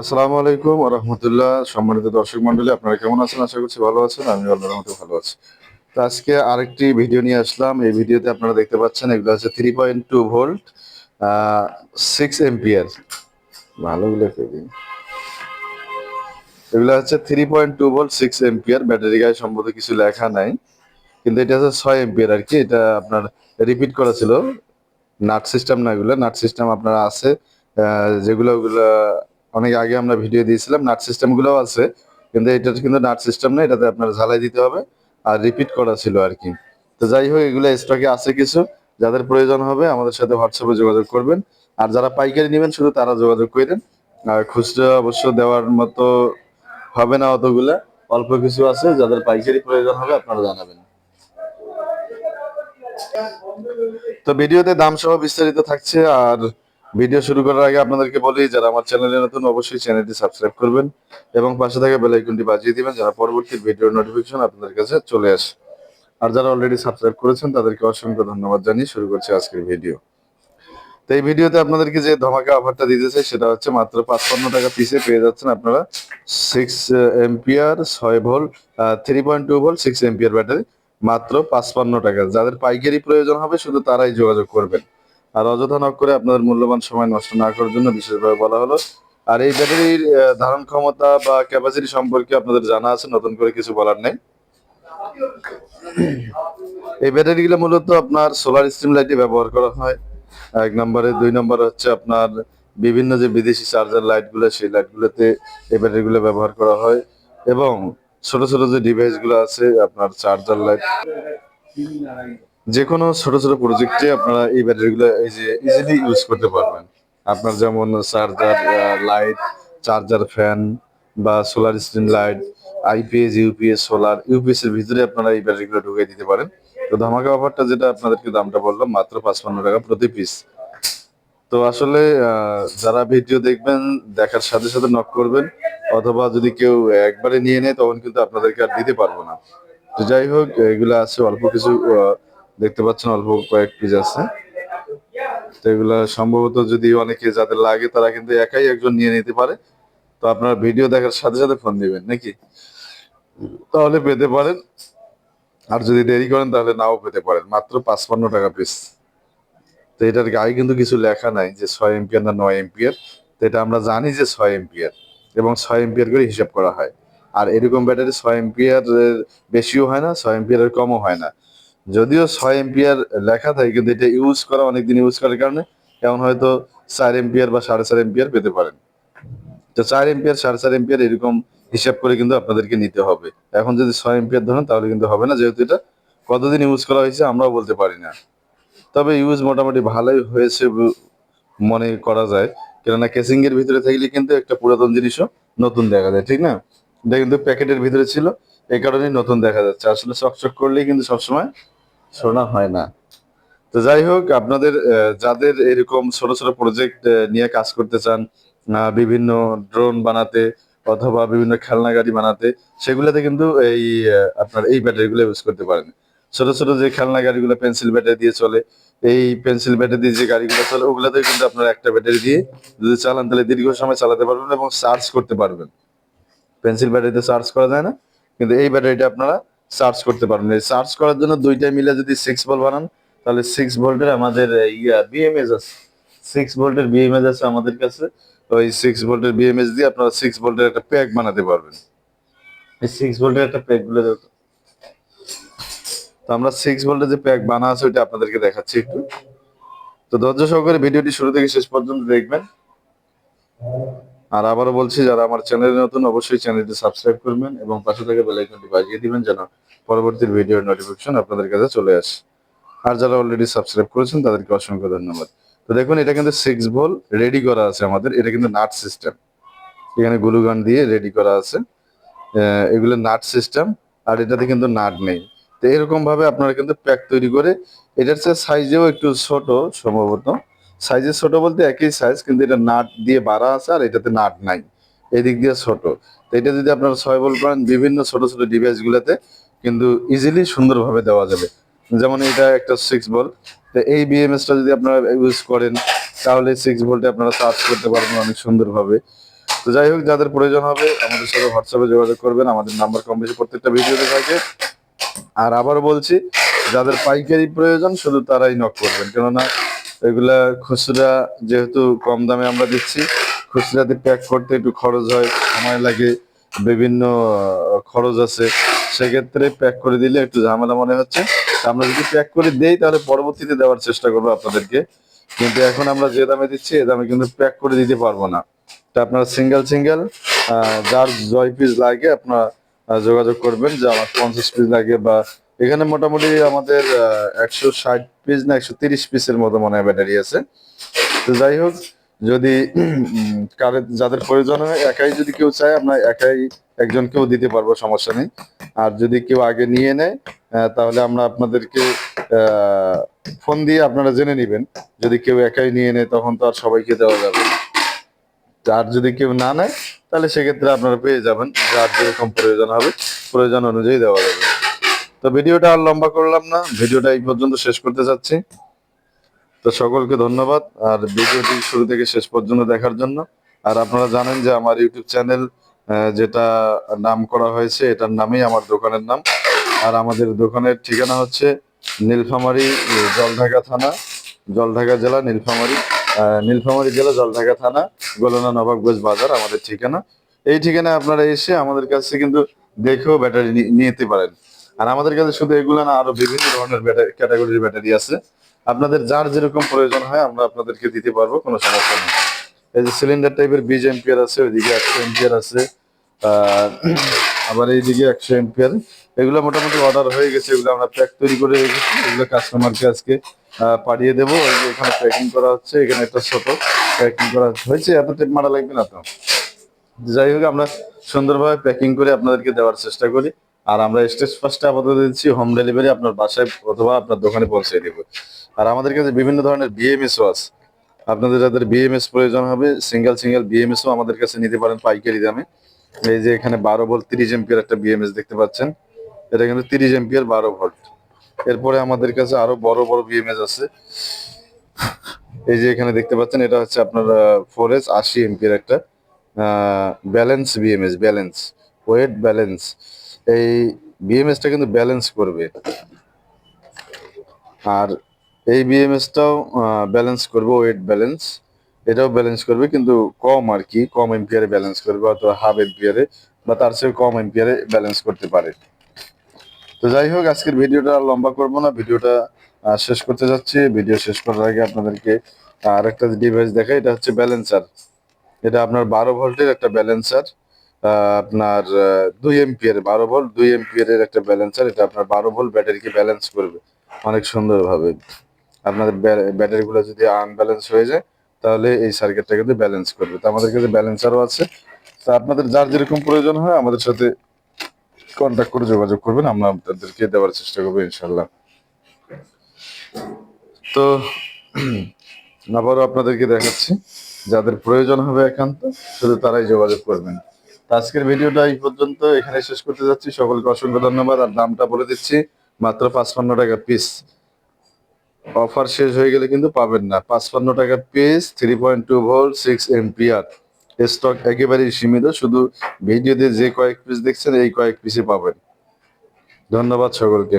আসসালামু আলাইকুম রহমতুল্লাহ। সম্মানিত দর্শক মন্ডলী আপনারা কেমন আছেন? আশা করছি ভালো আছেন। আমি আল্লাহর রহমতে ভালো আছি। তো আজকে আরেকটি ভিডিও নিয়ে আসলাম। এই ভিডিওতে আপনারা দেখতে পাচ্ছেন, এগুলো হচ্ছে three point two volt six ampere ভালোগুলো এগুলো হচ্ছে three point two volt six ampere battery গায়ে সম্ভবত কিছু লেখা নাই। কিন্তু এটা হচ্ছে ছয় এম্পিয়ার আর কি। এটা আপনার রিপিট করা ছিল। নাট সিস্টেম না এগুলো। নাট সিস্টেম আপনার আছে। যেগুলো ওগুলো অনেক আগে আমরা ভিডিও দিয়েছিলাম, নাট সিস্টেম গুলোও আছে, কিন্তু এটা কিন্তু নাট সিস্টেম না, এটাতে আপনার ঝালাই দিতে হবে আর রিপিট করা ছিল আর কি। তো যাই হোক, এগুলো স্টকে আছে কিছু, যাদের প্রয়োজন হবে আমাদের সাথে হোয়াটসঅ্যাপে যোগাযোগ করবেন। আর যারা পাইকারি নেবেন, শুধু তারা যোগাযোগ করেন। আর খুচরা অবশ্য দেওয়ার মতো হবে না অতগুলা, অল্প কিছু আছে, যাদের পাইকারি প্রয়োজন হবে আপনারা জানাবেন। তো ভিডিওতে দাম সহ বিস্তারিত থাকছে, আর ভিডিও শুরু করার আগে আপনাদেরকে বলি, যারা আমার চ্যানেলে নতুন, অবশ্যই চ্যানেলটি সাবস্ক্রাইব করবেন এবং পাশে থাকা বেল আইকনটি বাজিয়ে দিবেন যারা পরবর্তী ভিডিওর নোটিফিকেশন আপনাদের কাছে চলে আসে। আর যারা অলরেডি সাবস্ক্রাইব করেছেন, তাদেরকে অসংখ্য ধন্যবাদ জানিয়ে শুরু করছি আজকের ভিডিও। তো এই ভিডিওতে আপনাদেরকে যে ধমাকা অফারটা দিতে চাই, সেটা হচ্ছে মাত্র পাঁচপান্ন টাকা পিসে পেয়ে যাচ্ছেন আপনারা সিক্স এম্পিয়ার ছয় volt three point two volt six ampere battery মাত্র পাঁচপান্ন টাকা। যাদের পাইকারি প্রয়োজন হবে, শুধু তারাই যোগাযোগ করবেন। আর অযথা নক করে আপনাদের মূল্যবান সময় নষ্ট না করার জন্য বিশেষভাবে বলা হলো। আর এই ব্যাটারির ধারণ ক্ষমতা বা ক্যাপাসিটি সম্পর্কে আপনাদের জানা আছে, নতুন করে কিছু বলার নেই। এই ব্যাটারিগুলো মূলত আপনার সোলার স্ট্রিম লাইটে ব্যবহার করা হয়। এক নম্বরে, দুই নম্বর হচ্ছে আপনার বিভিন্ন যে বিদেশি চার্জার লাইটগুলো সেই লাইটগুলোতে এই ব্যাটারিগুলো ব্যবহার করা হয়। এবং ছোট ছোট যে ডিভাইসগুলো আছে, আপনার চার্জার লাইট যে কোনো ছোট ছোট প্রজেক্টে আপনারা এই ব্যাটারিগুলো এই যে ইজিলি ইউজ করতে পারবেন। আপনার যেমন চার্জার লাইট চার্জার ফ্যান বা solar screen light IPS UPS solar UPS এর ভিতরে আপনারা এই ব্যাটারিগুলো ঢুকিয়ে দিতে পারেন। তো ধামাকা অফারটা যেটা আপনাদেরকে দামটা বললাম মাত্র পাঁচপান্ন টাকা প্রতি পিস তো আসলে যারা ভিডিও দেখবেন, দেখার সাথে সাথে নক করবেন, অথবা যদি কেউ একবারে নিয়ে নেয়, তখন কিন্তু আপনাদেরকে আর দিতে পারব না। তো যাই হোক, এগুলো আছে অল্প কিছু দেখতে পাচ্ছেন অল্প কয়েক পিস আছে। তো এগুলা সম্ভবত যদি অনেকে যাদের লাগে, তারা কিন্তু একাই একজন নিয়ে নিতে পারে। তো আপনারা ভিডিও দেখার সাথে সাথে ফোন দিবেন, নাকি? তাহলে পেতে পারেন। আর যদি দেরি করেন, তাহলে নাও পেতে পারেন। মাত্র পাঁচপান্ন টাকা পিস তো এটার গায়ে কিন্তু কিছু লেখা নাই যে ছয় এম্পিয়ার না নয় এম্পিয়ার তো এটা আমরা জানি যে ছয় এম্পিয়ার এবং ছয় এম্পিয়ার করে হিসাব করা হয়। আর এরকম ব্যাটারি ছয় এম্পিয়ার বেশিও হয় না, ছয় এম্পিয়ারের কমও হয় না। যদিও ছয় এম্পিয়ার লেখা থাকে, কিন্তু এটা ইউজ করা অনেকদিন ইউজ করার কারণে এখন হয়তো চার এম্পিয়ার বা সাড়ে চার এম্পিয়ার পেতে পারেন। তো চার এম্পিয়ার সাড়ে চার এম্পিয়ার এরকম হিসাব করে কিন্তু আপনাদেরকে নিতে হবে। এখন যদি ছয় এম্পিয়ার ধরেন, তাহলে কিন্তু হবে না, যেহেতু এটা কতদিন ইউজ করা হয়েছে আমরাও বলতে পারি না। তবে ইউজ মোটামুটি ভালোই হয়েছে মনে করা যায়। কেননা কেসিং এর ভিতরে থাকলে কিন্তু একটা পুরাতন জিনিসও নতুন দেখা যায়, ঠিক না? এটা কিন্তু প্যাকেটের ভিতরে ছিল, এই কারণেই নতুন দেখা যাচ্ছে। আসলে চকচক করলেই কিন্তু সবসময় শোনা হয় না। তো যাই হোক, আপনাদের যাদের এরকম ছোট ছোট প্রজেক্ট নিয়ে কাজ করতে চান বিভিন্ন ড্রোন বানাতে অথবা বিভিন্ন খেলনা গাড়ি বানাতে, সেগুলোতে কিন্তু এই আপনার এই ব্যাটারি গুলো ইউজ করতে পারেন। ছোট ছোট যে খেলনা গাড়িগুলো পেন্সিল ব্যাটারি দিয়ে চলে, এই পেন্সিল ব্যাটারি দিয়ে যে গাড়িগুলো চলে ওগুলোতে কিন্তু আপনার একটা ব্যাটারি দিয়ে যদি চালান, তাহলে দীর্ঘ সময় চালাতে পারবেন এবং চার্জ করতে পারবেন। পেন্সিল ব্যাটারিতে চার্জ করা যায় না, কিন্তু এই ব্যাটারিটা আপনারা চার্জ করতে পারবেন। এই চার্জ করার জন্য দুইটা মিলে যদি সিক্স ভোল্ট বানান, তাহলে সিক্স ভোল্টের আমাদের ইয়া বিএমএস আছে। সিক্স ভোল্টের বিএমএস আছে আমাদের কাছে। ওই সিক্স ভোল্টের বিএমএস দিয়ে আপনারা সিক্স ভোল্টের একটা প্যাক বানাতে পারবেন। এই সিক্স ভোল্টের একটা প্যাকগুলো। তো আমরা সিক্স ভোল্টের যে প্যাক বানা আছে, ওইটা আপনাদেরকে দেখাচ্ছি একটু। তো ধৈর্য সহকারে ভিডিওটি শুরু থেকে শেষ পর্যন্ত দেখবেন। আর আবারও বলছি, যারা আমার চ্যানেলে নতুন, অবশ্যই চ্যানেলটি সাবস্ক্রাইব করবেন এবং পাশে থেকে বেল আইকনটি বাজিয়ে দিবেন যেন পরবর্তী ভিডিওর নোটিফিকেশন আপনাদের কাছে চলে আসে। আর যারা অলরেডি সাবস্ক্রাইব করেছেন, তাদেরকে অসংখ্য ধন্যবাদ। তো দেখুন, এটা কিন্তু সিক্স ভোল রেডি করা আছে আমাদের। এটা কিন্তু নাট সিস্টেম এখানে গুলুগান দিয়ে রেডি করা আছে। এগুলো নাট সিস্টেম আর এটাতে কিন্তু নাট নেই। তো এরকম ভাবে আপনারা কিন্তু প্যাক তৈরি করে, এটার সাইজেও একটু ছোট, সম্ভবত সাইজে ছোট বলতে একই সাইজ কিন্তু এটা নাট দিয়ে বাড়া আছে আর এটাতে নাট নাই। এদিক দিয়ে ছোট। তো এটা যদি আপনারা ছয় বল করেন, বিভিন্ন ছোট ছোট ডিভাইস গুলাতে কিন্তু ইজিলি সুন্দরভাবে দেওয়া যাবে। যেমন এটা একটা সিক্স বল তো এই বিএমএস টা যদি আপনারা ইউজ করেন, তাহলে সিক্স ভোল্টে আপনারা চার্জ করতে পারবেন অনেক সুন্দরভাবে। তো যাই হোক, যাদের প্রয়োজন হবে, আমাদের সাথে হোয়াটসঅ্যাপে যোগাযোগ করবেন। আমাদের নাম্বার কম বেশি প্রত্যেকটা ভিডিওতে থাকে। আর আবার বলছি, যাদের পাইকারি প্রয়োজন, শুধু তারাই নক করবেন। কেননা এগুলা খুচরা যেহেতু কম দামে আমরা দিচ্ছি, খুচরাতে প্যাক করতে একটু খরচ হয়, সময় লাগে, বিভিন্ন খরচ আছে। সেক্ষেত্রে প্যাক করে দিলে একটু ঝামেলা মনে হচ্ছে। আমরা যদি প্যাক করে দেই, তাহলে পরবর্তীতে দেওয়ার চেষ্টা করব আপনাদেরকে। কিন্তু এখন আমরা যে দামে দিচ্ছি, এ দামে কিন্তু প্যাক করে দিতে পারব না। তা আপনারা সিঙ্গেল সিঙ্গেল যার জয় পিস লাগে, আপনারা যোগাযোগ করবেন যে আমার পঞ্চাশ পিস লাগে বা এখানে মোটামুটি আমাদের একশো ষাট পিস না একশো তিরিশ পিসের মতো মনে হয় ব্যাটারি আছে। তো যাই হোক যদি উম, কারও যাদের প্রয়োজন হয় একাই যদি কেউ চায় আমরা একাই একজনকেও দিতে পারব সমস্যা নেই। আর যদি কেউ আগে নিয়ে নেয় তাহলে আমরা আপনাদেরকে ফোন দিয়ে আপনারা জেনে নেবেন। যদি কেউ একাই নিয়ে নেয় তখন তো আর সবাইকে দেওয়া যাবে। আর যদি কেউ না নেয় তাহলে সেক্ষেত্রে আপনারা পেয়ে যাবেন যার যেরকম প্রয়োজন হবে প্রয়োজন অনুযায়ী দেওয়া যাবে। তো ভিডিওটা আর লম্বা করলাম না, ভিডিওটা এই পর্যন্ত শেষ করতে চাচ্ছি তো সকলকে ধন্যবাদ, আর ভিডিওটি শুরু থেকে শেষ পর্যন্ত দেখার জন্য। আর আপনারা জানেন যে আমার ইউটিউব চ্যানেল যেটা নাম করা হয়েছে, এটার নামেই আমার দোকানের নাম। আর আমাদের দোকানের ঠিকানা হচ্ছে নীলফামারী জলঢাকা থানা, জলঢাকা জেলা, নীলফামারী নীলফামারী জেলা, জলঢাকা থানা, গোলনা নবাবগঞ্জ বাজার, আমাদের ঠিকানা। এই ঠিকানায় আপনারা এসে আমাদের কাছে কিন্তু দেখেও ব্যাটারি নিয়ে নিতে পারেন। আর আমাদের কাছে শুধু এগুলো না, আরও বিভিন্ন ধরনের ক্যাটাগরির ব্যাটারি আছে। আপনাদের যার যেরকম প্রয়োজন হয়, আমরা আপনাদেরকে দিতে পারব, কোনো সমস্যা নেই। এই যে সিলিন্ডার টাইপের বিজ এম্পিয়ার আছে, ওইদিকে একশো এম্পিয়ার আছে। আবার এইদিকে একশো এম্পিয়ার এগুলো মোটামুটি অর্ডার হয়ে গেছে, এগুলো আমরা প্যাক তৈরি করে রেখেছি। এগুলো কাস্টমারকে আজকে পাঠিয়ে দেবো। ওই যে এখানে প্যাকিং করা হচ্ছে, এখানে একটা ছোট প্যাকিং করা হয়েছে, এত টেপ মারা লাগবে না তো? যাই হোক, আমরা সুন্দরভাবে প্যাকিং করে আপনাদেরকে দেওয়ার চেষ্টা করি। আর আমরা স্টেজ ফার্স্টে আপাতত দিচ্ছি হোম ডেলিভারি আপনার বাসায় অথবা আপনার দোকানে পৌঁছে দেবো। আর আমাদের কাছে বিভিন্ন ধরনের বিএমএসও আছে। আপনাদের যাদের বিএমএস প্রয়োজন হবে সিঙ্গেল সিঙ্গেল বিএমএসও আমাদের কাছে নিতে পারেন পাইকারি দামে। এই যে এখানে বারো ভোল্ট তিরিশ এম্পিয়ার একটা বিএমএস দেখতে পাচ্ছেন। এটা কিন্তু তিরিশ এম্পিয়ার বারো ভোল্ট এরপরে আমাদের কাছে আরও বড় বড় বিএমএস আছে। এই যে এখানে দেখতে পাচ্ছেন, এটা হচ্ছে আপনার ফোর এস আশি এম্পিয়ার একটা balance BMS balance weight balance এই বিএমএসটা কিন্তু ব্যালেন্স করবে। আর এই বিএমএসটাও ব্যালেন্স করবে ওয়েট ব্যালেন্স এটাও ব্যালেন্স করবে, কিন্তু কম আর কি, কম এম্পিয়ারে ব্যালেন্স করবে, অথবা হাফ এম্পিয়ারে বা তার চেয়ে কম এম্পিয়ারে ব্যালেন্স করতে পারে। তো যাই হোক, আজকের ভিডিওটা আর লম্বা করব না, ভিডিওটা শেষ করতে যাচ্ছি। ভিডিও শেষ করার আগে আপনাদেরকে আর একটা ডিভাইস দেখাই, এটা হচ্ছে ব্যালেন্সার এটা আপনার বারো ভোল্টের একটা ব্যালেন্সার আপনার দুই এম্পিয়ার বারো ভোল্ট, দুই এম্পিয়ারের একটা ব্যালেন্সার এটা আপনার বারো ভোল্ট ব্যাটারিকে ব্যালেন্স করবে। অনেক সুন্দরভাবে। আপনাদের ব্যাটারিগুলো যদি আনব্যালেন্স হয়ে যায়, তাহলে এই সার্কিটটা কিন্তু ব্যালেন্স করবে। তো আমাদের কাছে ব্যালেন্সারও আছে। তো আপনাদের যার যেরকম প্রয়োজন হয়, আমাদের সাথে কন্ট্যাক্ট করে যোগাযোগ করবেন। আমরা আপনাদেরকে দেওয়ার চেষ্টা করব ইনশাল্লাহ তো, আবারও আপনাদেরকে দেখাচ্ছি। যাদের প্রয়োজন হবে একান্ত, শুধু তারাই যোগাযোগ করবেন। আজকের ভিডিওটা এই পর্যন্ত। এখানে শেষ করতে যাচ্ছি। সকলকে অসংখ্য ধন্যবাদ। আর দামটা বলে দিচ্ছি, মাত্র পাঁচপান্ন টাকা পিস অফার শেষ হয়ে গেলে কিন্তু পাবেন না। পাঁচপান্ন টাকা piece three point two volt six ampere stock একেবারেই সীমিত, শুধু ভিডিওতে যে কয়েক পিস দেখছেন, এই কয়েক পিসে পাবেন। ধন্যবাদ সকলকে।